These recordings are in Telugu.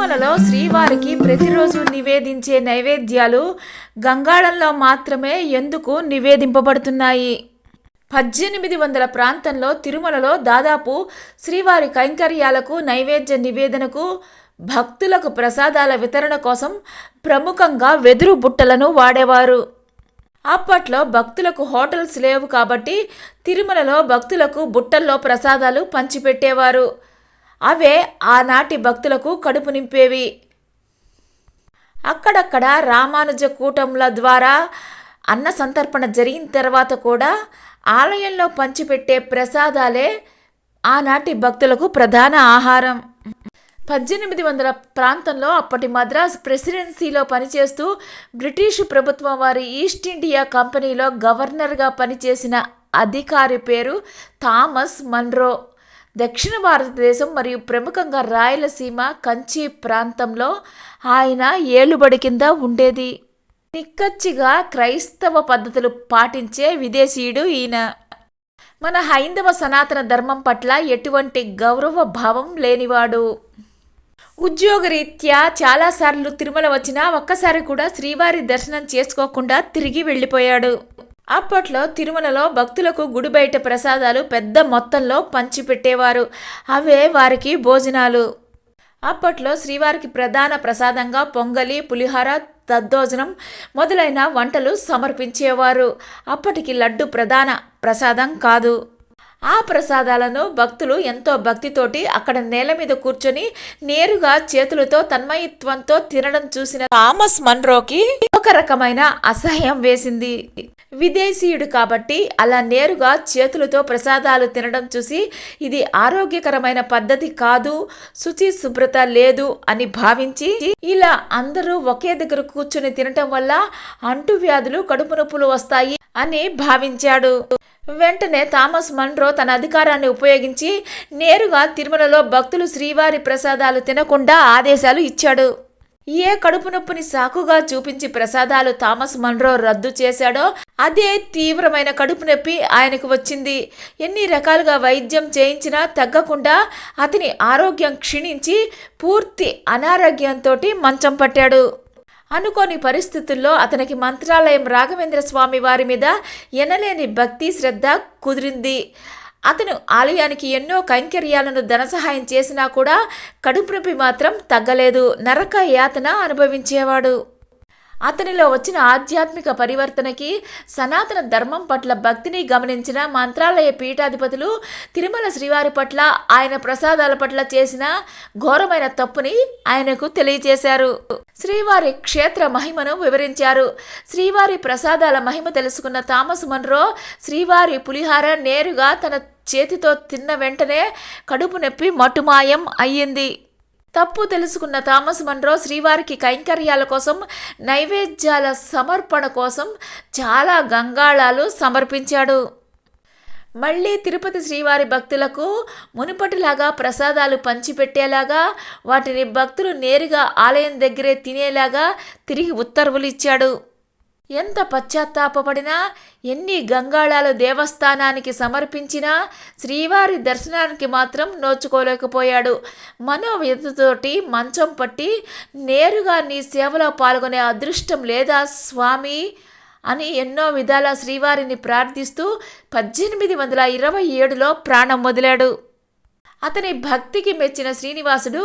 తిరుమలలో శ్రీవారికి ప్రతిరోజు నివేదించే నైవేద్యాలు గంగాళంలో మాత్రమే ఎందుకు నివేదింపబడుతున్నాయి? పద్దెనిమిది వందల ప్రాంతంలో తిరుమలలో దాదాపు శ్రీవారి కైంకర్యాలకు నైవేద్య నివేదనకు భక్తులకు ప్రసాదాల వితరణ కోసం ప్రముఖంగా వెదురు బుట్టలను వాడేవారు. అప్పట్లో భక్తులకు హోటల్స్ లేవు కాబట్టి తిరుమలలో భక్తులకు బుట్టల్లో ప్రసాదాలు పంచిపెట్టేవారు. అవే ఆనాటి భక్తులకు కడుపు నింపేవి. అక్కడక్కడ రామానుజ కూటముల ద్వారా అన్న సంతర్పణ జరిగిన తర్వాత కూడా ఆలయంలో పంచిపెట్టే ప్రసాదాలే ఆనాటి భక్తులకు ప్రధాన ఆహారం. పద్దెనిమిది వందల ప్రాంతంలో అప్పటి మద్రాస్ ప్రెసిడెన్సీలో పనిచేస్తూ బ్రిటిషు ప్రభుత్వం వారి ఈస్ట్ ఇండియా కంపెనీలో గవర్నర్గా పనిచేసిన అధికారి పేరు థామస్ మన్రో. దక్షిణ భారతదేశం మరియు ప్రముఖంగా రాయలసీమ కంచి ప్రాంతంలో ఆయన ఏలుబడి కింద ఉండేది. నిక్కచ్చిగా క్రైస్తవ పద్ధతులు పాటించే విదేశీయుడు ఈయన. మన హైందవ సనాతన ధర్మం పట్ల ఎటువంటి గౌరవ భావం లేనివాడు. ఉద్యోగరీత్యా చాలాసార్లు తిరుమల వచ్చినా ఒక్కసారి కూడా శ్రీవారి దర్శనం చేసుకోకుండా తిరిగి వెళ్ళిపోయాడు. అప్పట్లో తిరుమలలో భక్తులకు గుడి బయట ప్రసాదాలు పెద్ద మొత్తంలో పంచిపెట్టేవారు. అవే వారికి భోజనాలు. అప్పట్లో శ్రీవారికి ప్రధాన ప్రసాదంగా పొంగలి పులిహార దద్దోజనం మొదలైన వంటలు సమర్పించేవారు. అప్పటికి లడ్డు ప్రధాన ప్రసాదం కాదు. ఆ ప్రసాదాలను భక్తులు ఎంతో భక్తితోటి అక్కడ నేల మీద కూర్చొని నేరుగా చేతులతో తన్మయత్వంతో తినడం చూసిన థామస్ మన్రోకి ఒక రకమైన అసహ్యం వేసింది. విదేశీయుడు కాబట్టి అలా నేరుగా చేతులతో ప్రసాదాలు తినడం చూసి ఇది ఆరోగ్యకరమైన పద్ధతి కాదు శుచి శుభ్రత లేదు అని భావించి ఇలా అందరూ ఒకే దగ్గర కూర్చొని తినటం వల్ల అంటువ్యాధులు కడుపు నొప్పులు వస్తాయి అని భావించాడు. వెంటనే థామస్ మన్రో తన అధికారాన్ని ఉపయోగించి నేరుగా తిరుమలలో భక్తులు శ్రీవారి ప్రసాదాలు తినకుండా ఆదేశాలు ఇచ్చాడు. ఏ కడుపు నొప్పిని సాకుగా చూపించి ప్రసాదాలు థామస్ మన్రో రద్దు చేశాడో అదే తీవ్రమైన కడుపు నొప్పి ఆయనకు వచ్చింది. ఎన్ని రకాలుగా వైద్యం చేయించినా తగ్గకుండా అతని ఆరోగ్యం క్షీణించి పూర్తి అనారోగ్యంతో మంచం పట్టాడు. అనుకోని పరిస్థితుల్లో అతనికి మంత్రాలయం రాఘవేంద్ర స్వామి వారి మీద ఎనలేని భక్తి శ్రద్ధ కుదిరింది. అతను ఆలయానికి ఎన్నో కైంకర్యాలను ధనసహాయం చేసినా కూడా కడుపు నొప్పి మాత్రం తగ్గలేదు. నరక యాతన అనుభవించేవాడు. అతనిలో వచ్చిన ఆధ్యాత్మిక పరివర్తనకి సనాతన ధర్మం పట్ల భక్తిని గమనించిన మంత్రాలయ పీఠాధిపతులు తిరుమల శ్రీవారి పట్ల ఆయన ప్రసాదాల పట్ల చేసిన ఘోరమైన తప్పుని ఆయనకు తెలియజేశారు. శ్రీవారి క్షేత్ర మహిమను వివరించారు. శ్రీవారి ప్రసాదాల మహిమ తెలుసుకున్న థామస్ మన్రో శ్రీవారి పులిహార నేరుగా తన చేతితో తిన్న వెంటనే కడుపు నొప్పి మటుమాయం అయ్యింది. తప్పు తెలుసుకున్న థామస్ మన్రో శ్రీవారికి కైంకర్యాల కోసం నైవేద్యాల సమర్పణ కోసం చాలా గంగాళాలు సమర్పించాడు. మళ్ళీ తిరుపతి శ్రీవారి భక్తులకు మునుపటిలాగా ప్రసాదాలు పంచిపెట్టేలాగా వాటిని భక్తులు నేరుగా ఆలయం దగ్గరే తినేలాగా తిరిగి ఉత్తర్వులు ఇచ్చాడు ఎంత పశ్చాత్తాపడినా ఎన్ని గంగాళాలు దేవస్థానానికి సమర్పించినా శ్రీవారి దర్శనానికి మాత్రం నోచుకోలేకపోయాడు. మనోవ్యతతోటి మంచం పట్టి నేరుగా నీ సేవలో పాల్గొనే అదృష్టం లేదా స్వామి? అని ఎన్నో విధాల శ్రీవారిని ప్రార్థిస్తూ పద్దెనిమిది వందల ఇరవై ఏడులో ప్రాణం వదిలాడు. అతని భక్తికి మెచ్చిన శ్రీనివాసుడు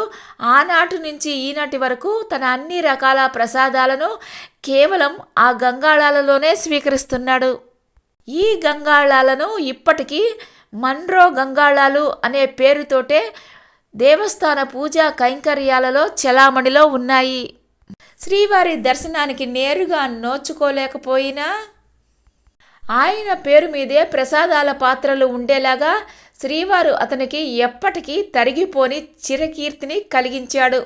ఆనాటి నుంచి ఈనాటి వరకు తన అన్ని రకాల ప్రసాదాలను కేవలం ఆ గంగాళాలలోనే స్వీకరిస్తున్నాడు. ఈ గంగాళాలను ఇప్పటికీ మన్రో గంగాళాలు అనే పేరుతోటే దేవస్థాన పూజా కైంకర్యాలలో చలామణిలో ఉన్నాయి. శ్రీవారి దర్శనానికి నేరుగా నోచుకోలేకపోయినా ఆయన పేరు మీదే ప్రసాదాల పాత్రలు ఉండేలాగా శ్రీవారు అతనికి ఎప్పటికీ తరిగిపోని చిరకీర్తిని కలిగించాడు.